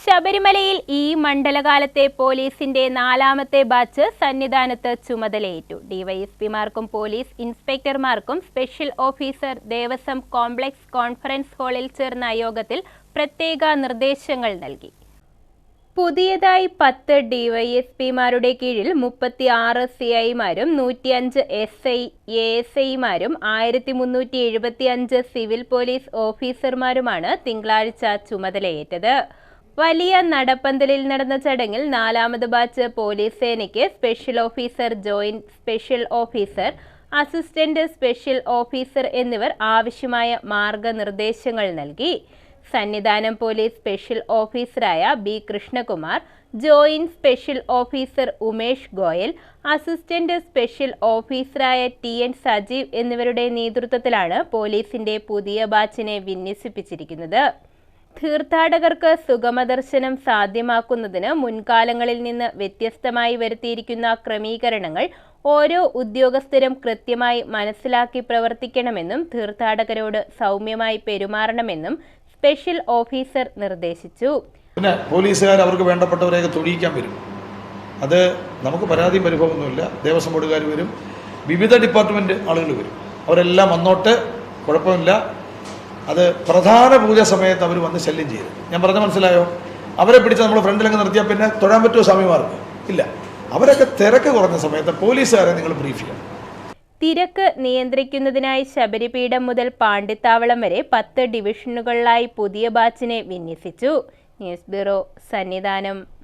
ശബരിമലയിൽ ഈ മണ്ഡലകാലത്തെ പോലീസിന്റെ നാലാമത്തെ ബാച്ച് സന്നിധാനത്ത് ചുമതലയേറ്റു. ഡിവൈഎസ്പിമാർക്കും police ഇൻസ്പെക്ടർമാർക്കും special officer Devaswom complex conference ഹാളിൽ ചേർന്ന യോഗത്തിൽ പ്രത്യേക നിർദ്ദേശങ്ങൾ നൽകി. പുതിയതായി പത്ത് ഡിവൈഎസ്പിമാരുടെ കീഴിൽ മുപ്പത്തി ആറ് സി ഐമാരും നൂറ്റിയഞ്ച് എസ് ഐ എ എസ് ഐമാരും ആയിരത്തി മുന്നൂറ്റി എഴുപത്തി അഞ്ച് സിവിൽ പോലീസ് ഓഫീസർമാരുമാണ് തിങ്കളാഴ്ച ചുമതലയേറ്റത്. വലിയ നടപ്പന്തലിൽ നടന്ന ചടങ്ങിൽ നാലാമത് ബാച്ച് പോലീസ് സേനയ്ക്ക് special officer joint special officer assistant special officer എന്നിവർ ആവശ്യമായ മാർഗനിർദ്ദേശങ്ങൾ നൽകി. സന്നിധാനം പോലീസ് സ്പെഷ്യൽ ഓഫീസറായ B Krishnakumar joint special officer Umesh Goyal assistant special ഓഫീസറായ ടി എൻ സജീവ് എന്നിവരുടെ നേതൃത്വത്തിലാണ് പോലീസിന്റെ പുതിയ ബാച്ചിനെ വിന്യസിപ്പിച്ചിരിക്കുന്നത്. തീർത്ഥാടകർക്ക് സുഗമദർശനം സാധ്യമാക്കുന്നതിന് മുൻകാലങ്ങളിൽ നിന്ന് വ്യത്യസ്തമായി വരുത്തിയിരിക്കുന്ന ക്രമീകരണങ്ങൾ ഓരോ ഉദ്യോഗസ്ഥരും കൃത്യമായി മനസ്സിലാക്കി പ്രവർത്തിക്കണമെന്നും തീർത്ഥാടകരോട് സൗമ്യമായി പെരുമാറണമെന്നും സ്പെഷ്യൽ ഓഫീസർ നിർദ്ദേശിച്ചു. പിന്നെ പോലീസുകാർ അവർക്ക് വേണ്ടപ്പെട്ടവരെയൊക്കെ തൊഴിയിക്കാൻ വരും. അത് നമുക്ക് പരാതിയും പരിഭവമൊന്നുമില്ല. ദേവസ്വം ബോർഡുകാർ വരും. വിവിധ ഡിപ്പാർട്ട്മെന്റ് ആളുകൾ വരും. അവരെല്ലാം വന്നോട്ട് കുഴപ്പമില്ല. അത് പ്രധാന പൂജ സമയത്ത് അവർ വന്ന് ശല്യം ചെയ്തു ഞാൻ പറഞ്ഞ മനസ്സിലായോ? അവരെ പിടിച്ച് നമ്മൾ ഫ്രണ്ടിലങ്ങ് നിർത്തിയാൽ പിന്നെ തൊഴാൻ പറ്റുമോ സ്വാമിമാർക്ക്? ഇല്ല. അവരൊക്കെ തിരക്ക് കുറഞ്ഞ സമയത്ത് പോലീസുകാരെ നിങ്ങൾ ബ്രീഫ് ചെയ്യണം. തിരക്ക് നിയന്ത്രിക്കുന്നതിനായി ശബരിപീഠം മുതൽ പാണ്ടിത്താവളം വരെ പത്ത് ഡിവിഷനുകളിലായി പുതിയ ബാച്ചിനെ വിന്യസിച്ചു. News bureau Sannidhanam.